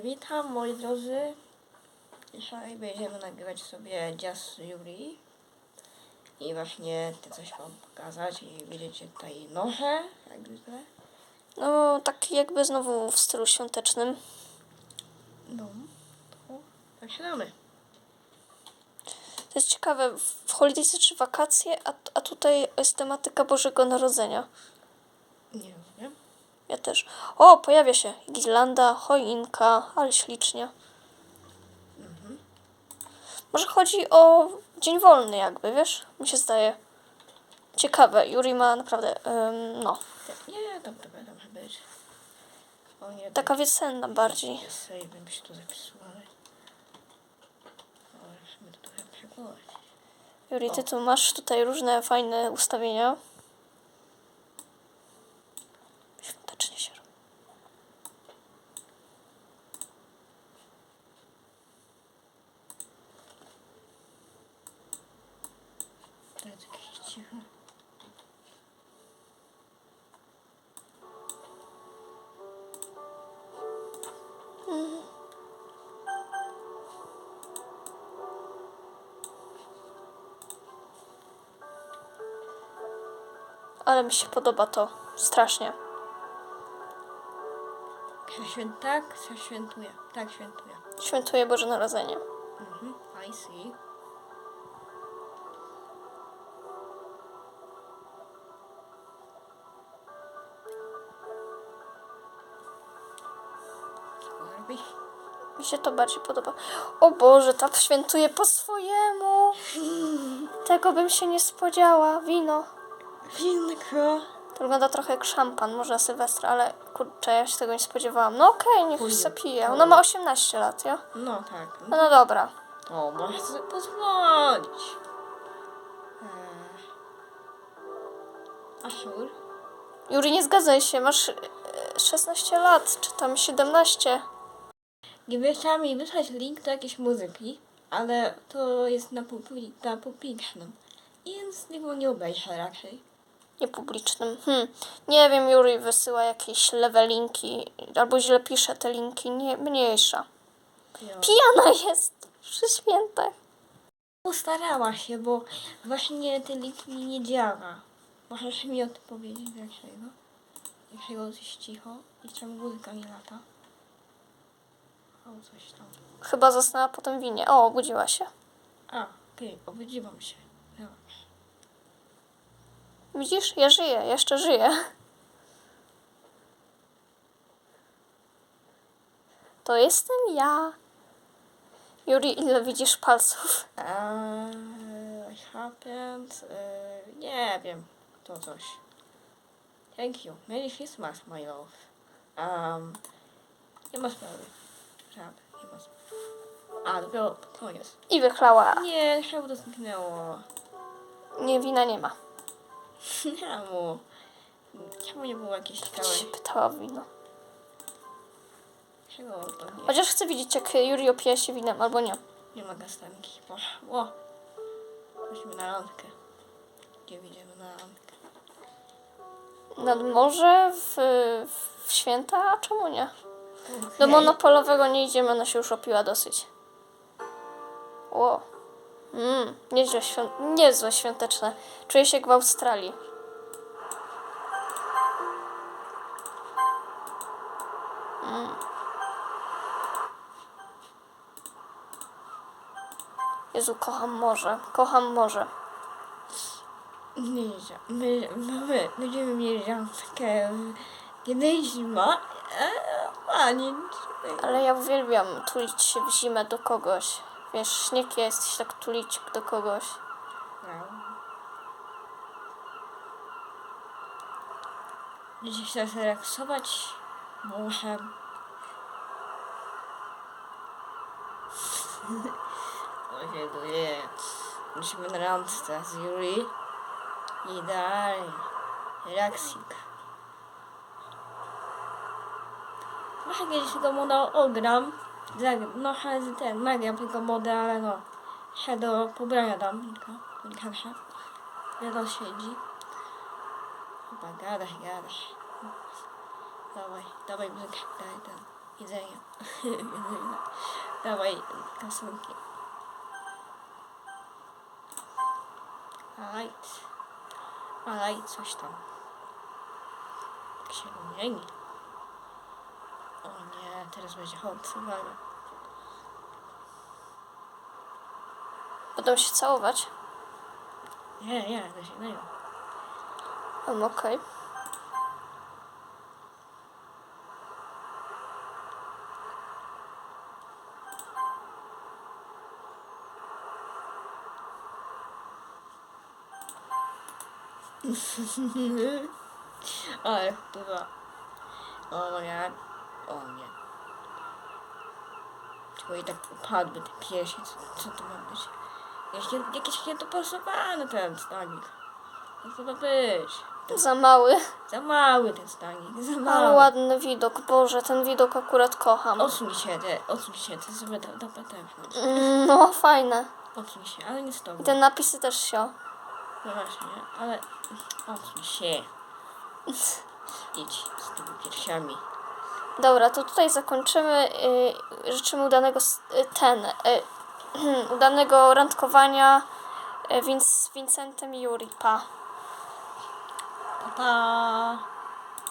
Witam moi drodzy. Dzisiaj będziemy nagrywać sobie Jazz Yuri. I właśnie chcę coś wam pokazać. I widzicie tutaj noże, jak zwykle. No, tak jakby znowu w stylu świątecznym. No, to zaczynamy. To jest ciekawe, w Holidays czy wakacje, a, a tutaj jest tematyka Bożego Narodzenia. Ja też. O, pojawia się girlanda, choinka, ale ślicznie. Może chodzi o dzień wolny jakby, wiesz? Mi się zdaje. Ciekawe, Yuri ma naprawdę, ym, no, Nie, dobra, będą być. O nie, taka wiosenna bardziej. Save, bym się tu zapisał, ale... Ale musimy to trochę przegować. Yuri, ty tu masz tutaj różne fajne ustawienia. Ale mi się podoba to. Strasznie. Święt... Tak, świętuje. Tak, świętuje. Świętuję Boże Narodzenie. Mhm, I see. Mi się to bardziej podoba. O Boże, ta świętuje po swojemu. Tego bym się nie spodziała. Wino. Winko. To wygląda trochę jak szampan, może Sylwestra, ale kurczę, ja się tego nie spodziewałam. No okej, niech Pójdę. się pije. Ona ma 18 lat, ja? No tak. No, no dobra. To możesz sobie pozwolić. Eee. Juri, nie zgadzaj się, masz e, 16 lat, czy tam 17. Gdyby chciała mi wysłać link do jakiejś muzyki, ale to jest na, publi- na publicznym. Więc niego nie obejrzę raczej. Niepublicznym. Hm. Nie wiem, Juri wysyła jakieś lewe linki, albo źle pisze te linki, nie, mniejsza. Jo. Pijana jest przy świętach. Postarała się, bo właśnie ten link mi nie działa. Możesz mi o tym powiedzieć dlaczego? Dlaczego jest cicho i czemu muzyka nie lata? O, coś tam. Chyba zasnęła po tym winie. O, obudziła się. A, okej, obudziłam się. Dobra. Widzisz, ja żyję, jeszcze żyję. To jestem ja. Juri, ile widzisz palców? What happened? Eee, nie wiem, to coś. Thank you. Merry Christmas, my love. Um, nie ma sprawy. Żart, nie ma sprawy. A, dopiero koniec. I wychlała. Nie, czemu to zniknęło? Nie, wina nie ma. Czemu? Czemu nie było jakieś ciekawe? Się pytała o wino. Czego to nie? Chociaż chcę widzieć, jak Juri opija się winem, albo nie. Nie ma gastanki. Poszło. Chodźmy na randkę. Gdzie idziemy na randkę? Nad morze, w, w święta, a czemu nie? Do Okej. monopolowego nie idziemy, ona się już opiła dosyć. Ło. Mm, nieźle świąt niezłe świąteczne. Czuję się jak w Australii. Mm. Jezu, kocham morze. Kocham morze. Nie, nie, my, my będziemy mieli randkę kiedyś zima, a nie Ale ja uwielbiam tulić się w zimę do kogoś. Wiesz, śnieg jest, się tak tulić do kogoś. Dzisiaj chcę zrelaksować, bo muszę... O się dzieje. Musimy na randce z Yuri. Idealnie. Relaksik. Może kiedyś tego moda ogram. Zagram. No, ten, nagram tylko modę, ale no. Się do pobrania dam, tylko. Wiadomo, siedzi. Chyba gadaj, gadaj. Dawaj, dawaj muzykę, daj ten. Jedzenie. Jedzenie. Dawaj kasunki. Alright. Alright, coś tam. Księgnieni. O nie, teraz będzie hot. Uwaga. Będą się całować. Nie, nie, coś innego. Um, okej. Ale chyba. O nie. O nie. Tylko i tak upadły te piersi. Co, co to ma być? Jakie, jakieś niedopasowane ten stanik. Co to ma być? Za mały, Za mały ten stanik, za ale mały. ładny widok. Boże, ten widok akurat kocham. Odsuń się, te, odsuń się, ty sobie da, da, da, Mm, No, fajne. Odsuń się, ale nie z tobą. I te napisy też się. No właśnie, ale odsuń się. Idź z tymi piersiami. Dobra, to tutaj zakończymy. y, Życzymy udanego y, ten y, udanego randkowania z Vincentem i Yuri. Pa. Pa, pa.